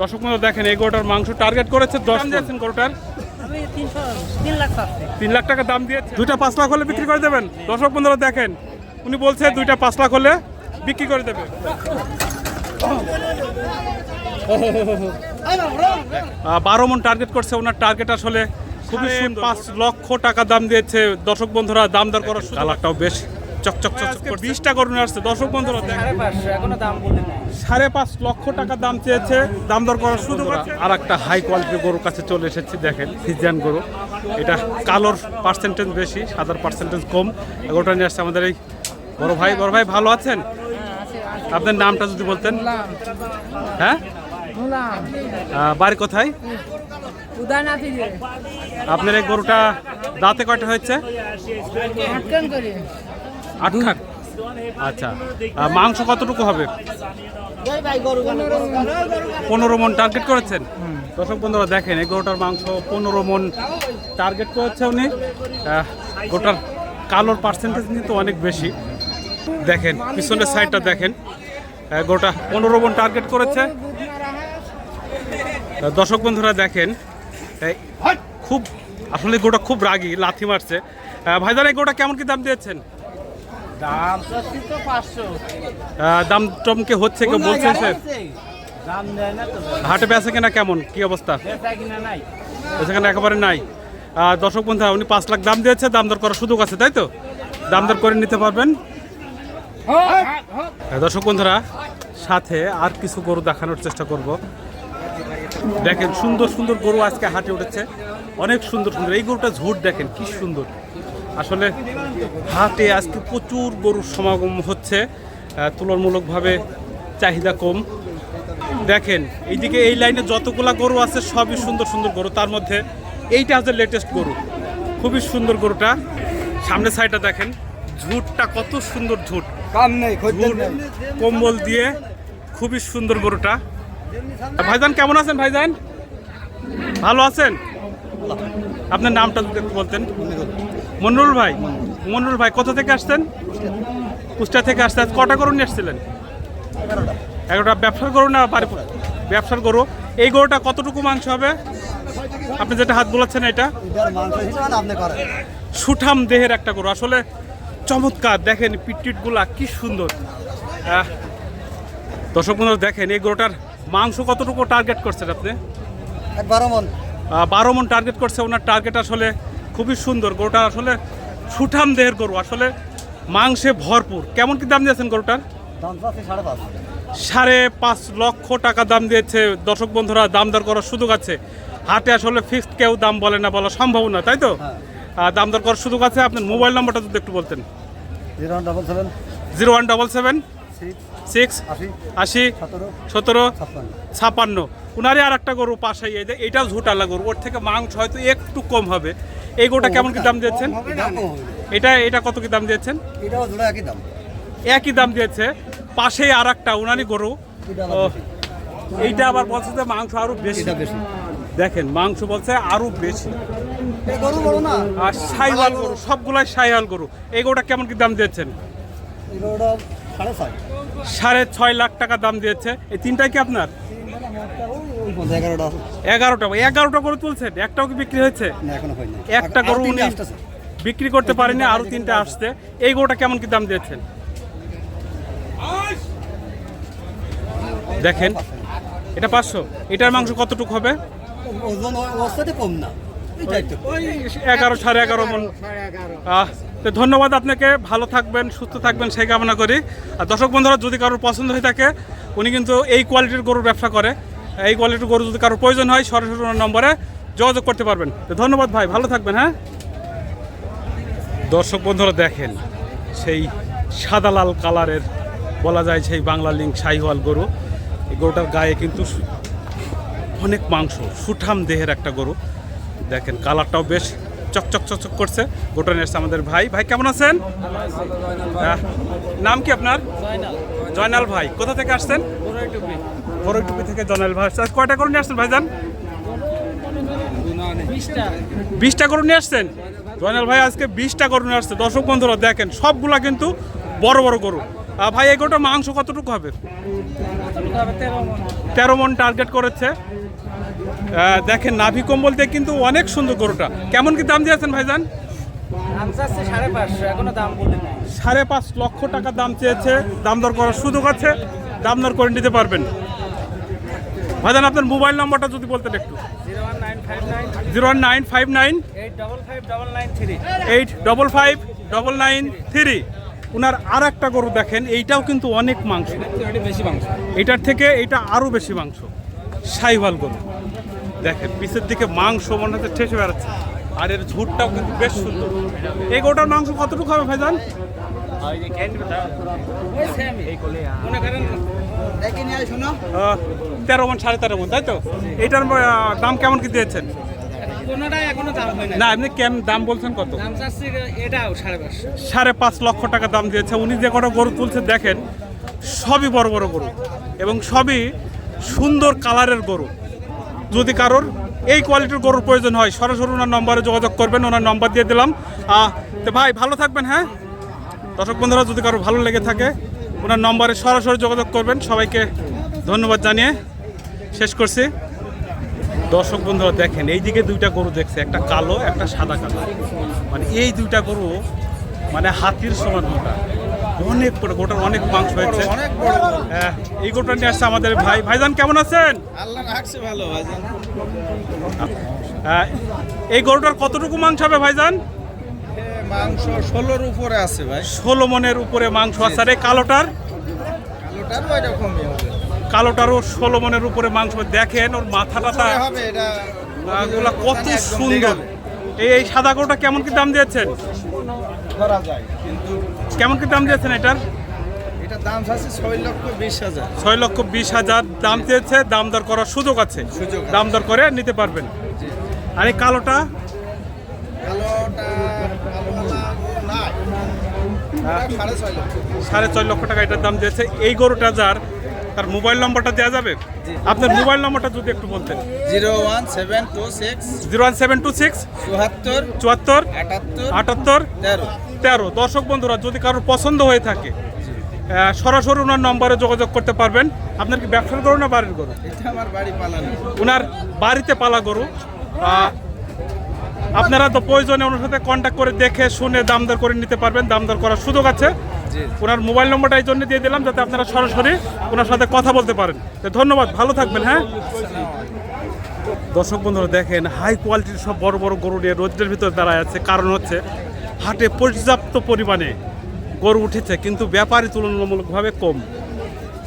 দর্শক বন্ধুরা দেখেন এই গরুটার মাংস টার্গেট করেছে দশ দিয়েছেন গরুটার? তিন লাখ তিন লাখ টাকা দাম দিয়ে দুইটা পাঁচ লাখ হলে বিক্রি করে দেবেন? দর্শক বন্ধুরা দেখেন উনি বলছে দুইটা পাঁচ লাখ হলে বিক্রি করে দেবে। বারো মন টার্গেট করছে ওনার টার্গেট আসলে খুবই। পাঁচ লক্ষ টাকা দাম দিয়েছে। দর্শক বন্ধুরা দাম দর করার কালারটাও বেশ চকচক চকচক করে বিশটা করুন আসছে দর্শক বন্ধুরা দেখেন। সাড়ে পাঁচ লক্ষ টাকা দাম চেয়েছে দাম দর করার সুযোগ আছে। আর একটা হাই কোয়ালিটির গরুর কাছে চলে এসেছি দেখেন ফিজিয়ান গরু। এটা কালোর পার্সেন্টেজ বেশি সাদার পার্সেন্টেজ কম। গরুটা নিয়ে আসছে আমাদের এই বড় ভাই। বড় ভাই ভালো আছেন? আপনার নামটা যদি বলতেন। হ্যাঁ? বাড়ি কোথায়? আপনার এই গরুটা দাঁতে কয়টা হয়েছে? আটকান করি আচ্ছা। মাংস কতটুকু হবে? পনেরো মন টার্গেট করেছেন? দর্শক বন্ধুরা দেখেন এই গরুটার মাংস পনেরো মন টার্গেট করেছে উনি। আহ, গরুটার কালোর পার্সেন্টেজ কিন্তু অনেক বেশি। দেখেন পিছনের সাইডটা দেখেন। গরুটা পনেরো মন টার্গেট করেছে। দর্শক বন্ধুরা দেখেন খুব আসলে গরুটা খুব রাগী লাথি মারছে। ভাইজান এই গোটা কেমন কি দাম দিয়েছেন? দাম? তো পাঁচশো দাম টমকে হচ্ছে কেউ বলছেন স্যার? দাম দেয় না তো হাটে বেচা কেনা কেমন? কি অবস্থা? বেচা কিনা নাই। সেখানে একেবারে নাই। দর্শক বন্ধু উনি পাঁচ লাখ দাম দিয়েছে দাম দর করার সুযোগ আছে তাই তো? দাম দর করে নিতে পারবেন। আহ, দর্শক বন্ধুরা সাথে আর কিছু গরু দেখানোর চেষ্টা করব। দেখেন সুন্দর সুন্দর গরু আজকে হাটে উঠেছে। অনেক সুন্দর সুন্দর। এই গরুটা ঝুট দেখেন কি সুন্দর। আসলে হাটে আজকে প্রচুর গরুর সমাগম হচ্ছে তুলনামূলকভাবে চাহিদা কম। দেখেন এইদিকে এই লাইনে যতগুলা গরু আছে সবই সুন্দর সুন্দর গরু। তার মধ্যে এইটা হচ্ছে লেটেস্ট গরু। খুবই সুন্দর গরুটা। সামনে সাইডটা দেখেন ঝুটটা কত সুন্দর ঝুট। কম্বল দিয়ে খুবই সুন্দর গরুটা। ভাইজান কেমন আছেন ভাইজান? ভালো আছেন? আপনার নামটা যদি একটু বলতেন। মন্নুর ভাই মন্নুর ভাই কোথা থেকে আসছেন? কুষ্টা থেকে আসতে কটা গরু নিয়ে আসছিলেন? এগারোটা। ব্যবসার গরু না বাড়ি ব্যবসার গরু? এই গরুটা কতটুকু মাংস হবে? আপনি যেটা হাত বোলাচ্ছেন এটা? সুঠাম দেহের একটা গরু। আসলে চমৎকার। দেখেন পিটপিটগুলা কি সুন্দর। দর্শক বন্ধুরা দেখেন এই গরুটার মাংস কতটুকু টার্গেট করছেন আপনি? বারো মন। বারো মন টার্গেট করছে। ওনার টার্গেট আসলে খুবই সুন্দর গরুটা আসলে সুঠাম দেহের গরু আসলে মাংসে ভরপুর। কেমন কি দাম দিয়েছেন গরুটার? সাড়ে পাঁচ লক্ষ টাকা দাম দিয়েছে। দর্শক বন্ধুরা দাম দর করার সুযোগ আছে। হাটে আসলে ফিক্সড কেউ দাম বলে না বলা সম্ভব না তাই তো? হ্যাঁ। দাম দর করার সুযোগ আছে। আপনার মোবাইল নাম্বারটা যদি একটু বলতেন। Zero one double seven. Six. আশি। সতেরো। ছাপান্ন উনারই আর একটা গরু পাশেই। এই যে এইটাও ঝুটালা গরু। ওর থেকে মাংস হয়তো একটু কম হবে। এই গরুটা কেমন কি দাম দিয়েছেন। এটা এটা কত কি দাম দিয়েছেন? এটাও জোড়া একই দাম। একই দাম দিয়েছে। পাশেই আর একটা উনারই গরু এইটা আবার বলছে যে মাংস আরও বেশি। বেশি। দেখেন মাংস বলছে আরও বেশি। আর সাইওয়াল গরু সবগুলাই সাইওয়াল গরু। এই গরুটা কেমন কি দাম দিয়েছেন? সাড়ে ছয় লাখ টাকা দাম দিয়েছে। এই তিনটাই কি আপনার? এগারোটা এগারোটা এগারোটা গরু তুলছেন একটাও কি বিক্রি হয়েছে? না এখনও হয়নি। একটা গরু উনি বিক্রি করতে পারেনি আরও তিনটা আসছে। এই গরুটা কেমন কি দাম দিয়েছেন? দেখেন এটা পাঁচশো। এটার মাংস কতটুকু হবে? ওজন কম না। এগারো সাড়ে এগারো মন। তো ধন্যবাদ আপনাকে। ভালো থাকবেন সুস্থ থাকবেন সেই কামনা করি। আর দর্শক বন্ধুরা যদি কারোর পছন্দ হয়ে থাকে উনি কিন্তু এই কোয়ালিটির গরুর ব্যবসা করে। এই কোয়ালিটির গরু যদি কারোর প্রয়োজন হয় সরাসরি ওনার নম্বরে যোগাযোগ করতে পারবেন। তো ধন্যবাদ ভাই ভালো থাকবেন হ্যাঁ? দর্শক বন্ধুরা দেখেন সেই সাদা লাল কালারের বলা যায় সেই বাংলা লিঙ্ক শাহিওয়াল গরু। এই গরুটার গায়ে কিন্তু অনেক মাংস সুঠাম দেহের একটা গরু। দেখেন কালারটাও বেশ চকচক চকচক করছে। গোটা এসছে আমাদের ভাই। ভাই কেমন আছেন? নাম কি আপনার? জয়নাল। ভাই কোথা থেকে আসছেন? বড়টুপি থেকে জয়নাল ভাই আজ কয়টা গরু নিয়ে আসছেন ভাইজান? বিশটা গরু নিয়ে আসছেন? জয়নাল ভাই, আজকে বিশটা গরু নিয়ে আসছে। দর্শক বন্ধুরা, দেখেন, সবগুলা কিন্তু বড় বড় গরু। ভাই এগোটা মাংস কতটুকু হবে? তেরো মন টার্গেট করেছে। দেখেন, নাভি কম্বল কিন্তু অনেক সুন্দর গরুটা। কেমন কি দাম দিয়েছেন ভাইজান? সাড়ে পাঁচ লক্ষ টাকা দাম চেয়েছে। দাম দর করার সুযোগ আছে। দাম দর করে নিতে পারবেন। ভাইজান আপনার মোবাইল নম্বরটা যদি বলতেন একটু। Zero one nine five nine. Eight double five double nine three. ওনার আর একটা গরু দেখেন, এইটাও কিন্তু অনেক মাংস। বেশি মাংস এটার থেকে এটা আরও বেশি মাংস। সাইভাল গরু। দেখেন, পিছের দিকে মাংস মনে হচ্ছে ঠেসে বেড়াচ্ছে। আর এর ঝুটটাও কিন্তু বেশ সুন্দর। এই গোটার মাংস কতটুকু হবে ভাইজান? তেরো মন সাড়ে তেরো মন তাই তো? এটার দাম কেমন কি দিয়েছেন? কোনোটাই এখনও দাম না না এমনি কেম দাম বলছেন কত? সাড়ে পাঁচ লক্ষ টাকা দাম দিয়েছে। উনি যে কটা গরু তুলছে দেখেন সবই বড় বড় গরু এবং সবই সুন্দর কালারের গরু। যদি কারোর এই কোয়ালিটির গরুর প্রয়োজন হয়। সরাসরি ওনার নম্বরে যোগাযোগ করবেন ওনার নম্বর দিয়ে দিলাম। তো ভাই ভালো থাকবেন হ্যাঁ? দর্শক বন্ধুরা যদি কারও ভালো লেগে থাকে ওনার নম্বরে সরাসরি যোগাযোগ করবেন। সবাইকে ধন্যবাদ জানিয়ে শেষ করছি। দর্শক বন্ধুরা দেখেন এইদিকে দুইটা গরু দেখছে একটা কালো একটা সাদা কালো। মানে এই দুইটা গরু মানে হাতির সমান মোটা অনেক বড় গোটার অনেক মাংস হয়েছে। হ্যাঁ, এই গোটা নিয়ে আসছে আমাদের ভাই। ভাইজান কেমন আছেন? আল্লাহ রাখছে ভালো ভাইজান। এই গরুটার কতটুকু মাংস হবে ভাইজান? মাংস ষোলোর উপরে আছে ভাই। ষোলো মনের উপরে মাংস আছে। আর এই কালোটার? কালোটারও এরকমই হবে। কালোটারও ষোলো মনের উপরে মাংস দেখেন ওর এটা গুলা কত সুন্দর। এই এই সাদা গরুটা কেমন কি দাম দিয়েছেন? কেমন কি দাম দিয়েছেন এটার? এটা দাম আছে ছয় লক্ষ বিশ হাজার। ছয় লক্ষ বিশ হাজার দাম চেয়েছে দাম দর করার সুযোগ আছে। সুযোগ দাম দর করে নিতে পারবেন। আর এই কালোটা? কালোটা ওটা সাড়ে ছয় লক্ষ। টাকা এটার দাম দিয়েছে। এই গরুটা যার তার মোবাইল নম্বরটা দেওয়া যাবে? আপনার মোবাইল নম্বরটা যদি একটু বলতেন। Zero one seven two six zero one seven two six চুয়াত্তর চুয়াত্তর আটাত্তর আটাত্তর তেরো। তেরো। দর্শক বন্ধুরা যদি কারোর পছন্দ হয়ে থাকে সরাসরি ওনার নম্বরে যোগাযোগ করতে পারবেন। আপনার কি ব্যবসার গরু না বাড়ির গরু? আমার বাড়ি পালানো ওনার বাড়িতে পালা গরু। আপনারা তো প্রয়োজনে ওনার সাথে কন্ট্যাক্ট করে দেখে শুনে দাম দর করে নিতে পারবেন দাম দর করার সুযোগ আছে। ওনার মোবাইল নম্বরটা এই জন্য দিয়ে দিলাম যাতে আপনারা সরাসরি ওনার সাথে কথা বলতে পারেন। তো ধন্যবাদ ভালো থাকবেন হ্যাঁ? দর্শক বন্ধুরা দেখেন হাই কোয়ালিটির সব বড় বড় গরু নিয়ে রোদ্রের ভিতরে দাঁড়ায় আছে। কারণ হচ্ছে হাটে পর্যাপ্ত পরিমাণে গরু উঠেছে, কিন্তু ব্যাপারী তুলনামূলকভাবে কম।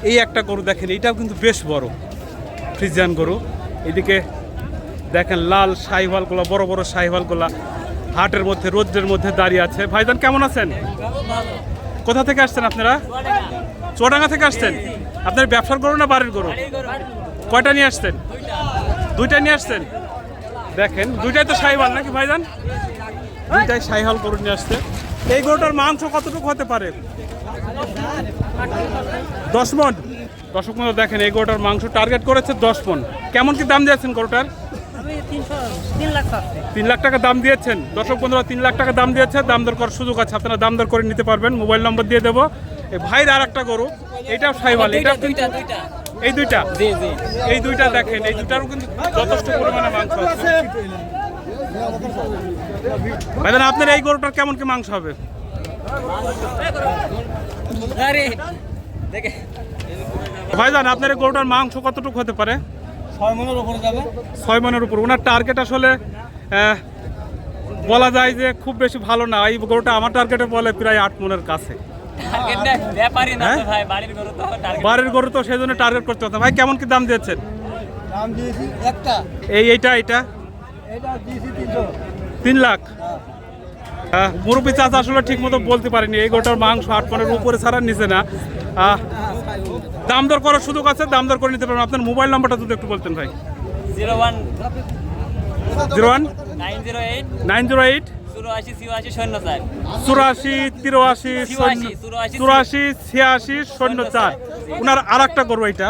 এই একটা গরু দেখেন, এটাও কিন্তু বেশ বড়, ফ্রিজিয়ান গরু। এদিকে দেখেন লাল সাইভালগুলো বড় বড় সাইভালগুলা হাটের মধ্যে, রোদ্রের মধ্যে দাঁড়িয়ে আছে। ভাইজান, কেমন আছেন? কোথা থেকে আসছেন আপনারা? চুয়াডাঙ্গা থেকে আসছেন? আপনার ব্যবসার গরু না বাড়ির গরু? কয়টা নিয়ে আসছেন? দুইটা নিয়ে আসছেন? দেখেন, দুইটাই তো সাইহাল নাকি ভাইজান? দুইটাই সাইহাল গরু নিয়ে আসছে। এই গরুটার মাংস কতটুকু হতে পারে? দশ মন। দশক মন দেখেন এই গরুটার মাংস টার্গেট করেছে দশ মন। কেমন কি দাম দিয়েছেন গরুটার? তিন লাখ টাকা দাম দিয়েছেন। দর্শক বন্ধুরা তিন লাখ টাকা দাম দিয়েছে। দাম দর করার সুযোগ আছে আপনারা দাম দর করে নিতে পারবেন। মোবাইল নম্বর দিয়ে দেবো। ভাইয়ের আর একটা গরু এটাও সাইবাল এটা দুইটা এই দুইটা? এই দুইটা দেখেন এই দুইটারও কিন্তু যথেষ্ট পরিমাণে মাংস আছে। ভাইজান আপনার এই গরুটার কেমন কি মাংস হবে? ভাইজান আপনার এই গরুটার মাংস কতটুকু হতে পারে? ছয় মনের উপরে যাবে। ছয় মনের উপর। ওনার টার্গেট আসলে বলা যায় যে খুব বেশি ভালো না। এই গরুটা আমার টার্গেটে বলে প্রায় আট মনের কাছে। টার্গেট না ব্যাপারই না তো হ্যাঁ? ভাই বাড়ির গরু তো টার্গেট বাড়ির গরু তো সেই জন্য টার্গেট করতে হতো ভাই কেমন কি দাম দিয়েছেন? দাম দিয়েছি একটা। এই এইটা এইটা? এটা দিয়েছি তিন লাখ। মুরব্বী চাচা আসলে ঠিক মতো বলতে পারিনি। এই গোটার মাংস আট পনেরো উপরে ছাড়া নিচে না। দাম দর করার সুযোগ আছে দাম দর করে নিতে পারবেন। আপনার মোবাইল নাম্বারটা যদি একটু বলতেন ভাই। Zero one zero one nine zero eight nine zero eight চুরাশি তিরাশি চুরাশি, ছিয়াশি শূন্য চার। ওনার আর একটা গরু এইটা।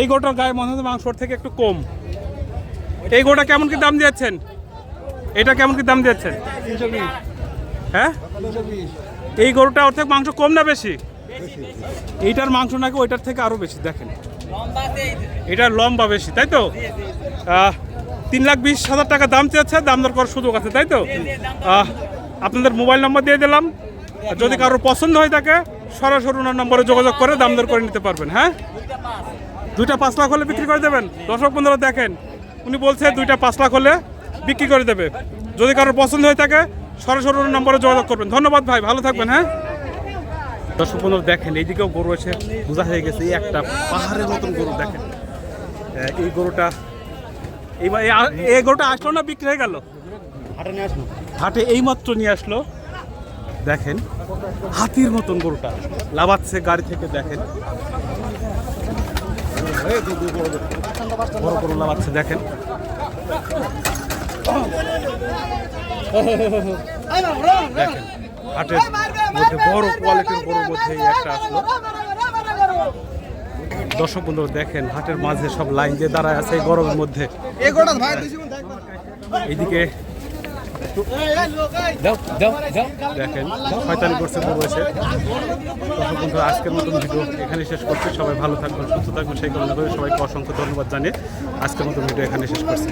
এই গরুটার গায়ে মনে হচ্ছে মাংসর থেকে একটু কম। এই গরুটা কেমন কি দাম দিয়েছেন? এটা কেমন কি দাম বিশ হ্যাঁ? এই গরুটা ওর থেকে মাংস কম না বেশি? এইটার মাংস নাকি ওইটার থেকে আরও বেশি, দেখেন। এটার লম্বা বেশি, তাই তো? তিন লাখ বিশ হাজার টাকা দাম চেয়েছে, দাম দর করার সুযোগ আছে, তাই তো? আপনাদের মোবাইল নম্বর দিয়ে দিলাম। যদি কারোর পছন্দ হয় থাকে, সরাসরি ওনার নম্বরে যোগাযোগ করে দাম দর করে নিতে পারবেন হ্যাঁ? দুইটা পাঁচ লাখ হলে বিক্রি করে দেবেন। দর্শক বন্ধুরা দেখেন, উনি বলছে দুইটা পাঁচ লাখ হলে বিক্রি করে দেবে। যদি কারোর পছন্দ হয়ে থাকে সরাসরি ওনার নম্বরে যোগাযোগ করবেন। ধন্যবাদ ভাই ভালো থাকবেন হ্যাঁ? দর্শক বন্ধুরা দেখেন এইদিকেও গরু এসে বোঝা হয়ে গেছে এই একটা পাহাড়ের মতন গরু দেখেন। এই গরুটা এইবার এই এই গরুটা আসলো না বিক্রি হয়ে গেল? হাটে নিয়ে আসলো। হাটে এইমাত্র নিয়ে আসলো। দেখেন হাতির মতন গরুটা লাভাচ্ছে গাড়ি থেকে দেখেন। বড় গরু লাভাচ্ছে দেখেন। দেখেন হাটের মধ্যে বড় কোয়ালিটির গরুর মধ্যে একটা আসলো। দর্শক বন্ধুরা দেখেন হাটের মাঝে সব লাইন দিয়ে দাঁড়ায় আছে এই গরমের মধ্যে। এইদিকে দেখেন শয়তানি করছে রয়েছে দর্শক বন্ধুরা আজকের মতন ভিডিও এখানে শেষ করছি। সবাই ভালো থাকবেন সুস্থ থাকবেন সেই কারণে করে সবাইকে অসংখ্য ধন্যবাদ জানিয়ে আজকের মতন ভিডিও এখানে শেষ করছি।